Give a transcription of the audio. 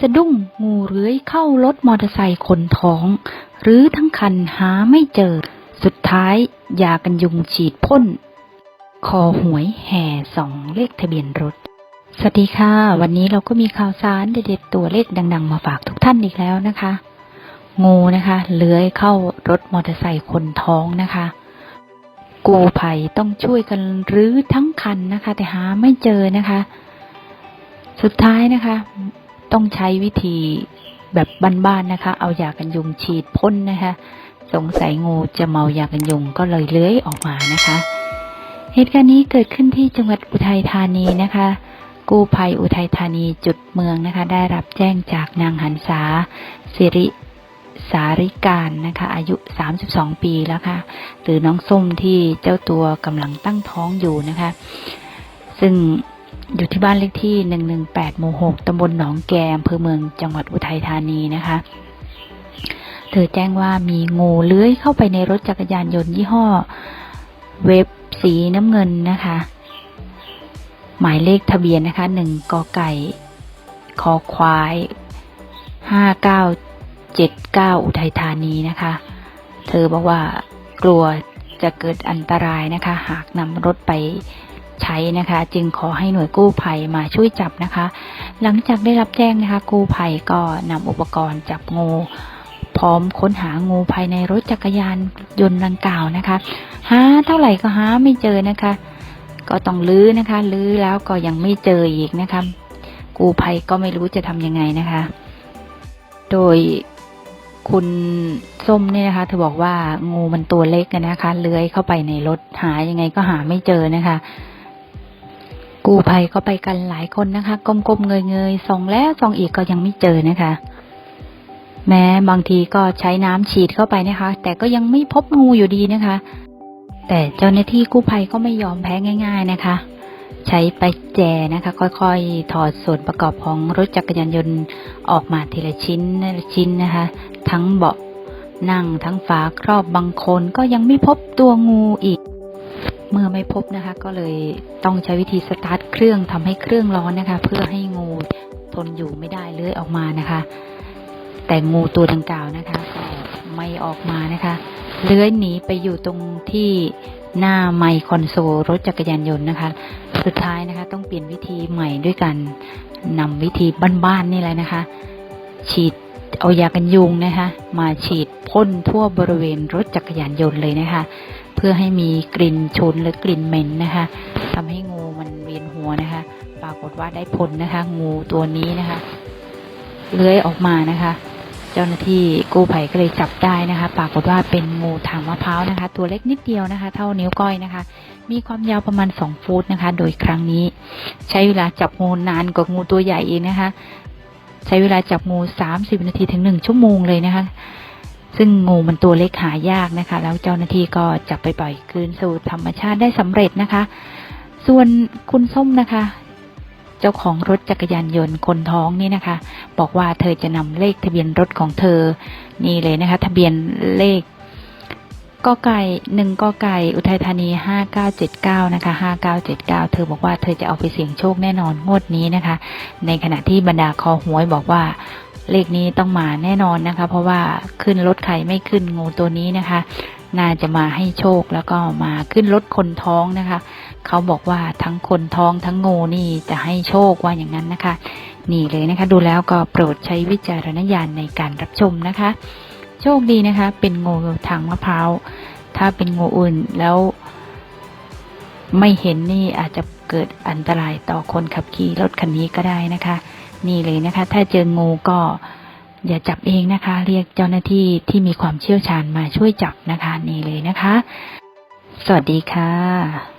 สะดุ้งงูเลื้อยเข้ารถมอเตอร์ไซค์คนท้อง หรือทั้งคันหาไม่เจอ สุดท้ายยากันยุงฉีดพ่น คอหวยแห่สองเลขทะเบียนรถ สวัสดีค่ะ วันนี้เราก็มีข่าวสารเด็ดๆตัวเลขดัง ๆ มาฝากทุกท่านอีกแล้วนะคะ งูนะคะเลื้อยเข้ารถมอเตอร์ไซค์คนท้องนะคะกูภัยต้องช่วยกันรื้อทั้งคันนะคะ แต่หาไม่เจอนะคะ สุดท้ายนะคะ ต้องใช้วิธีแบบบ้านๆนะคะ เอายากันยุงฉีดพ่นนะคะ สงสัยงูจะเมายากันยุงก็เลยเลื้อยออกมานะคะ เหตุการณ์นี้เกิดขึ้นที่จังหวัดอุทัยธานีนะคะกู้ภัยอุทัยธานีจุดเมืองนะคะ ได้รับแจ้งจากนางหันษาสิริสาริการนะคะ อายุ 32 ปีแล้วค่ะ หรือน้องส้มที่เจ้าตัวกำลังตั้งท้องอยู่นะคะ ซึ่ง อยู่ที่บ้านเลขที่ 118 หมู่ 6 ตำบลหนองแกอำเภอเมืองจังหวัดอุทัยธานีนะคะ เธอแจ้งว่ามีงูเลื้อยเข้าไปในรถจักรยานยนต์ยี่ห้อ เว็บสีน้ำเงินนะคะ หมายเลขทะเบียนนะคะ 1 กไก่ คอควาย 5979 อุทัยธานีนะคะ เธอบอกว่ากลัวจะเกิดอันตรายนะคะ หากนำรถไป ใช้นะคะ จึงขอให้หน่วยกู้ภัยมาช่วยจับนะคะ หลังจากได้รับแจ้งนะคะ กู้ภัยก็นำอุปกรณ์จับงู พร้อมค้นหางูภายในรถจักรยานยนต์ดังกล่าวนะคะ หาเท่าไหร่ก็หาไม่เจอนะคะ ก็ต้องลื้อนะคะลื้อแล้วก็ยังไม่เจออีกนะคะ กู้ภัยก็ไม่รู้จะทำยังไงนะคะ โดยคุณส้มเนี่ยนะคะเธอบอกว่างูมันตัวเล็กนะคะ เลื้อยเข้าไปในรถหายังไงก็หาไม่เจอนะคะ กู้ภัยก็ไปกันหลายคนนะคะก้มๆเงยๆส่องแล้วส่องอีกก็ยังไม่เจอนะคะ แม้บางทีก็ใช้น้ำฉีดเข้าไปนะคะ แต่ก็ยังไม่พบงูอยู่ดีนะคะ แต่เจ้าหน้าที่กู้ภัยก็ไม่ยอมแพ้ง่าย ๆนะคะ ใช้ไปแจนะคะ ค่อยๆ ถอดส่วนประกอบของรถจักรยานยนต์ออกมาทีละชิ้นละชิ้นนะคะ ทั้งเบาะนั่งทั้งฝาครอบบางคนก็ยังไม่พบตัวงูอีก เมื่อไม่พบนะคะ ก็เลยต้องใช้วิธีสตาร์ทเครื่องทำให้เครื่องร้อนนะคะ เพื่อให้งูทนอยู่ไม่ได้เลื้อยออกมานะคะ แต่งูตัวดังกล่าวนะคะก็ไม่ออกมานะคะเลื้อยหนีไปอยู่ตรงที่หน้าไมค์คอนโซลรถจักรยานยนต์นะคะ สุดท้ายนะคะ ต้องเปลี่ยนวิธีใหม่ด้วยกันนำวิธีบ้านๆนี่แหละนะคะ ฉีดเอายากันยุงนะคะ มาฉีดพ่นทั่วบริเวณรถจักรยานยนต์เลยนะคะ พื่อให้มีกลิ่นฉุนหรือกลิ่นเหม็นนะคะทำให้งูมันเวียนหัวนะคะ ปรากฏว่าได้ผลนะคะ งูตัวนี้นะคะเลื้อยออกมานะคะ เจ้าหน้าที่กู้ภัยก็เลยจับได้นะคะ ปรากฏว่าเป็นงูทางมะพร้าวนะคะ ตัวเล็กนิดเดียวนะคะ เท่านิ้วก้อยนะคะ มีความยาวประมาณ 2 ฟุตนะคะ โดยครั้งนี้ ใช้เวลาจับงูนานกว่างูตัวใหญ่เองนะคะ ใช้เวลาจับงู 30 นาทีถึง 1 ชั่วโมงเลยนะคะ ซึ่งงูมันตัวเล็กหายากนะคะ แล้วเจ้าหน้าที่ก็จับไปปล่อยคืนสู่ธรรมชาติได้สำเร็จนะคะ ส่วนคุณส้มนะคะ เจ้าของรถจักรยานยนต์คนท้องนี่นะคะ บอกว่าเธอจะนำเลขทะเบียนรถของเธอ นี่เลยนะคะ ทะเบียนเลขกอไก่หนึ่งกอไก่ อุทัยธานีห้าเก้าเจ็ดเก้านะคะห้าเก้าเจ็ดเก้าเธอบอกว่าเธอจะเอาไปเสี่ยงโชคแน่นอนงวดนี้นะคะ ในขณะที่บรรดาคอหวยบอกว่า เลขนี้ต้องมาแน่นอนนะคะ เพราะว่าขึ้นรถใครไม่ขึ้นงูตัวนี้นะคะ น่าจะมาให้โชคแล้วก็มาขึ้นรถคนท้องนะคะ เขาบอกว่าทั้งคนท้องทั้งงูนี่จะให้โชคว่าอย่างนั้นนะคะ นี่เลยนะคะ ดูแล้วก็โปรดใช้วิจารณญาณในการรับชมนะคะ โชคดีนะคะ เป็นงูทางมะพร้าวถ้าเป็นงูอื่นแล้วไม่เห็นนี่อาจจะเกิดอันตรายต่อคนขับขี่รถคันนี้ก็ได้นะคะ นี่เลยนะคะ ถ้าเจองูก็อย่าจับเองนะคะ เรียกเจ้าหน้าที่ที่มีความเชี่ยวชาญมาช่วยจับนะคะ นี่เลยนะคะ สวัสดีค่ะ